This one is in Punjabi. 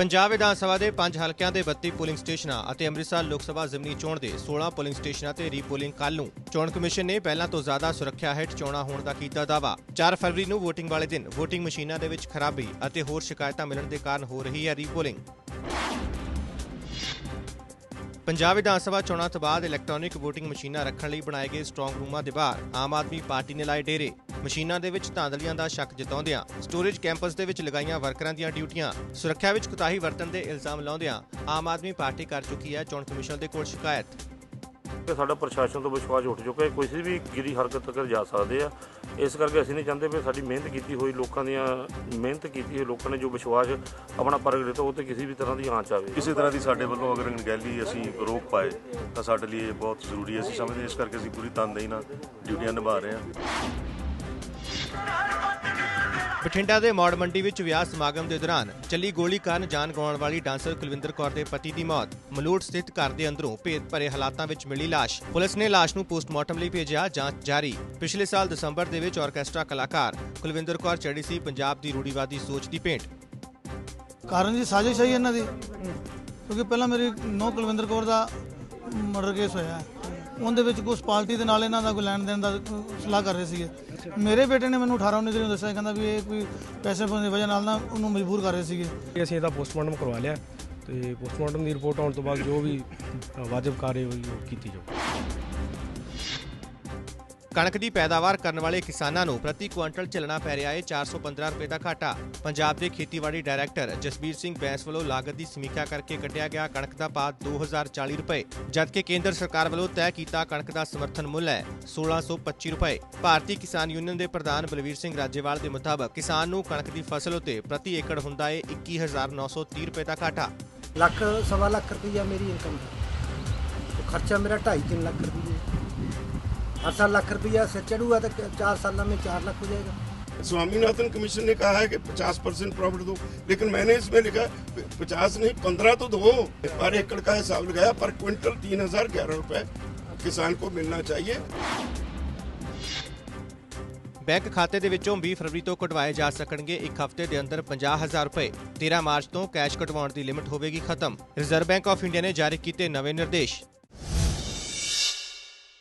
ਪੰਜਾਬ ਵਿਧਾਨ ਸਭਾ ਦੇ ਪੰਜ ਹਲਕਿਆਂ ਦੇ 32 ਪੋਲਿੰਗ ਸਟੇਸ਼ਨਾਂ ਅਤੇ ਅੰਮ੍ਰਿਤਸਰ ਲੋਕ ਸਭਾ ਜ਼ਿਮਨੀ ਚੋਣ ਦੇ 16 ਪੋਲਿੰਗ ਸਟੇਸ਼ਨਾਂ ਤੇ ਰੀਪੋਲਿੰਗ ਕੱਲ੍ਹ ਨੂੰ ਚੋਣ ਕਮਿਸ਼ਨ ਨੇ ਪਹਿਲਾਂ ਤੋਂ ਜ਼ਿਆਦਾ ਸੁਰੱਖਿਆ ਹੇਠ ਚੋਣਾਂ ਹੋਣ ਦਾ ਕੀਤਾ ਦਾਅਵਾ। 4 ਫਰਵਰੀ ਨੂੰ VOTING ਵਾਲੇ ਦਿਨ VOTING ਮਸ਼ੀਨਾਂ ਦੇ ਵਿੱਚ ਖਰਾਬੀ ਅਤੇ ਹੋਰ ਸ਼ਿਕਾਇਤਾਂ ਮਿਲਣ ਦੇ ਕਾਰਨ ਹੋ ਰਹੀ ਹੈ ਰੀਪੋਲਿੰਗ। ਪੰਜਾਬ ਵਿਧਾਨ ਸਭਾ ਚੋਣਾਂ ਤੋਂ ਬਾਅਦ ਇਲੈਕਟ੍ਰੋਨਿਕ VOTING ਮਸ਼ੀਨਾਂ ਰੱਖਣ ਲਈ ਬਣਾਏ ਗਏ ਸਟਰੋਂਗ ਰੂਮਾਂ ਦੇ ਬਾਹਰ ਆਮ ਆਦਮੀ ਪਾਰਟੀ ਨੇ ਲਾਏ ਡੇਰੇ। ਮਸ਼ੀਨਾਂ ਦੇ ਵਿੱਚ ਧਾਂਦਲੀਆਂ ਦਾ ਸ਼ੱਕ ਜਤਾਉਂਦਿਆਂ ਸਟੋਰੇਜ ਕੈਂਪਸ ਦੇ ਵਿੱਚ ਲਗਾਈਆਂ ਵਰਕਰਾਂ ਦੀਆਂ ਡਿਊਟੀਆਂ, ਸੁਰੱਖਿਆ ਵਿੱਚ ਕੁਤਾਹੀ ਵਰਤਣ ਦੇ ਇਲਜ਼ਾਮ ਲਾਉਂਦਿਆਂ ਆਮ ਆਦਮੀ ਪਾਰਟੀ ਕਰ ਚੁੱਕੀ ਹੈ ਚੋਣ ਕਮਿਸ਼ਨ ਦੇ ਕੋਲ ਸ਼ਿਕਾਇਤ। ਕਿ ਸਾਡਾ ਪ੍ਰਸ਼ਾਸਨ ਤੋਂ ਵਿਸ਼ਵਾਸ ਉੱਠ ਚੁੱਕਾ ਹੈ। ਕਿਸੇ ਵੀ ਗਿਰੀ ਹਰਕਤ ਤੱਕ ਜਾ ਸਕਦੇ ਆ। ਇਸ ਕਰਕੇ ਅਸੀਂ ਨਹੀਂ ਚਾਹੁੰਦੇ ਵੀ ਸਾਡੀ ਮਿਹਨਤ ਕੀਤੀ ਹੋਈ ਲੋਕਾਂ ਦੀਆਂ, ਮਿਹਨਤ ਕੀਤੀ ਹੋਈ ਲੋਕਾਂ ਨੇ ਜੋ ਵਿਸ਼ਵਾਸ ਆਪਣਾ ਪ੍ਰਗਟ ਦਿੱਤਾ ਉਹ ਤੇ ਕਿਸੇ ਵੀ ਤਰ੍ਹਾਂ ਦੀ ਆਂਚ ਆਵੇ। ਕਿਸੇ ਤਰ੍ਹਾਂ ਦੀ ਸਾਡੇ ਵੱਲੋਂ ਅਗਰ ਅਣਗਹਿਲੀ ਅਸੀਂ ਰੋਕ ਪਾਏ, ਤਾਂ ਸਾਡੇ ਲਈ ਇਹ ਬਹੁਤ ਜ਼ਰੂਰੀ ਹੈ। ਅਸੀਂ ਸਮਝਦੇ ਇਸ ਕਰਕੇ ਅਸੀਂ ਪੂਰੀ ਤਨਦੇਹੀ ਨਾਲ ਡਿਊਟੀਆਂ ਨਿਭਾ ਰਹੇ ਹਾਂ। ਬਠਿੰਡਾ ਦੇ ਮੌੜ ਮੰਡੀ ਵਿੱਚ ਵਿਆਹ ਸਮਾਗਮ ਦੇ ਦੌਰਾਨ ਚੱਲੀ ਗੋਲੀ ਕਾਰਨ ਜਾਨ ਗਵਾਉਣ ਵਾਲੀ ਡਾਂਸਰ ਕੁਲਵਿੰਦਰ ਕੌਰ ਦੇ ਪਤੀ ਦੀ ਮੌਤ। ਮਲੂਟ ਸਥਿਤ ਘਰ ਦੇ ਅੰਦਰੋਂ ਭੇਦ ਭਰੇ ਹਾਲਾਤਾਂ ਵਿੱਚ ਮਿਲੀ ਲਾਸ਼। ਪੁਲਿਸ ਨੇ ਲਾਸ਼ ਨੂੰ ਪੋਸਟਮਾਰਟਮ ਲਈ ਭੇਜਿਆ ਜਾਂਚ ਜਾਰੀ। ਪਿਛਲੇ ਸਾਲ ਦਸੰਬਰ ਦੇ ਵਿੱਚ ਆਰਕੈਸਟਰਾ ਕਲਾਕਾਰ ਕੁਲਵਿੰਦਰ ਕੌਰ ਚੜੀ ਸੀ ਪੰਜਾਬ ਦੀ ਰੂੜੀਵਾਦੀ ਸੋਚ ਦੀ ਭੇਂਟ। ਕਾਰਨ ਜੀ ਸਾਜ਼ਿਸ਼ ਹੈ ਇਹਨਾਂ ਦੀ। ਕਿਉਂਕਿ ਪਹਿਲਾਂ ਮੇਰੀ ਨੌ ਕੁਲਵਿੰਦਰ ਕੌਰ ਦਾ ਮਰਡਰ ਕੇਸ ਹੋਇਆ। ਉਹਦੇ ਵਿੱਚ ਕੁਝ ਪਾਰਟੀ ਦੇ ਨਾਲ ਇਹਨਾਂ ਦਾ ਕੋਈ ਲੈਣ ਦੇਣ ਦਾ ਸਲਾਹ ਕਰ ਰਹੇ ਸੀਗੇ। ਮੇਰੇ ਬੇਟੇ ਨੇ ਮੈਨੂੰ 18 19 ਦਿਨ ਦੱਸਿਆ, ਕਹਿੰਦਾ ਵੀ ਇਹ ਕੋਈ ਪੈਸੇ ਦੀ ਵਜ੍ਹਾ ਨਾਲ ਨਾ ਉਹਨੂੰ ਮਜਬੂਰ ਕਰ ਰਹੇ ਸੀਗੇ। ਅਸੀਂ ਇਹਦਾ ਪੋਸਟਮਾਰਟਮ ਕਰਵਾ ਲਿਆ ਤੇ ਪੋਸਟਮਾਰਟਮ ਦੀ ਰਿਪੋਰਟ ਆਉਣ ਤੋਂ ਬਾਅਦ ਜੋ ਵੀ ਵਾਜਬ ਕਾਰਵਾਈ ਉਹ ਕੀਤੀ ਜਾਊ। ਕਣਕ ਦੀ ਪੈਦਾਵਾਰ ਕਰਨ ਵਾਲੇ ਕਿਸਾਨਾਂ ਨੂੰ ਪ੍ਰਤੀ ਕੁਇੰਟਲ ਝੱਲਣਾ ਪੈ ਰਿਹਾ ਹੈ 415 ਰੁਪਏ ਦਾ ਘਾਟਾ। ਪੰਜਾਬ ਦੇ ਖੇਤੀਬਾੜੀ ਡਾਇਰੈਕਟਰ ਜਸਬੀਰ ਸਿੰਘ ਬੈਂਸ ਵੱਲੋਂ ਲਾਗਤ ਦੀ ਸਮੀਖਿਆ ਕਰਕੇ ਕੱਢਿਆ ਗਿਆ ਕਣਕ ਦਾ ਭਾਅ 2040 ਰੁਪਏ, ਜਦਕਿ ਕੇਂਦਰ ਸਰਕਾਰ ਵੱਲੋਂ ਤੈਅ ਕੀਤਾ ਕਣਕ ਦਾ ਸਮਰਥਨ ਮੁੱਲ ਹੈ 1625 ਰੁਪਏ। ਭਾਰਤੀ ਕਿਸਾਨ ਯੂਨੀਅਨ ਦੇ ਪ੍ਰਧਾਨ ਬਲਵੀਰ ਸਿੰਘ ਰਾਜੇਵਾਲ ਦੇ ਮੁਤਾਬਕ ਕਿਸਾਨ ਨੂੰ ਕਣਕ ਦੀ ਫਸਲ ਉਤੇ ਪ੍ਰਤੀ ਏਕੜ ਹੁੰਦਾ ਹੈ 21930 ਰੁਪਏ ਦਾ ਘਾਟਾ। ਲੱਖ, ਸਵਾ ਲੱਖ ਰੁਪਈਆ ਮੇਰੀ ਇਨਕਮ ਹੈ ਖਰਚਾ ਮੇਰਾ 2.5 ਲੱਖ ਰੁਪਈਆ। ਹਰ ਸਾਲ ਲੱਖ ਰੁਪਈਆ ਸਿਰ ਚੜੂਗਾ ਤਾਂ 4 साल में 4 लाख हो जाएगा स्वामीनाथन कमीशन ने कहा है कि 50 परसेंट प्रॉफिट दो लेकिन मैंने इसमें लिखा 50 नहीं 15 तो दो पर एकड़ का हिसाब लगाया पर क्विंटल तीन हजार ग्यारह रुपए किसान को मिलना चाहिए ਬੈਂਕ ਖਾਤੇ ਦੇ ਵਿੱਚੋਂ 20 ਫਰਵਰੀ ਤੋਂ ਕਢਵਾਏ ਜਾ ਸਕਣਗੇ ਇੱਕ ਹਫ਼ਤੇ ਦੇ ਅੰਦਰ 50000 ਰੁਪਏ 13 ਮਾਰਚ ਤੋਂ ਕੈਸ਼ ਕਢਵਾਉਣ ਦੀ ਲਿਮਿਟ ਹੋਵੇਗੀ ਖਤਮ ਰਿਜ਼ਰਵ ਬੈਂਕ ਆਫ ਇੰਡੀਆ ਨੇ ਜਾਰੀ ਕੀਤੇ ਨਵੇਂ ਨਿਰਦੇਸ਼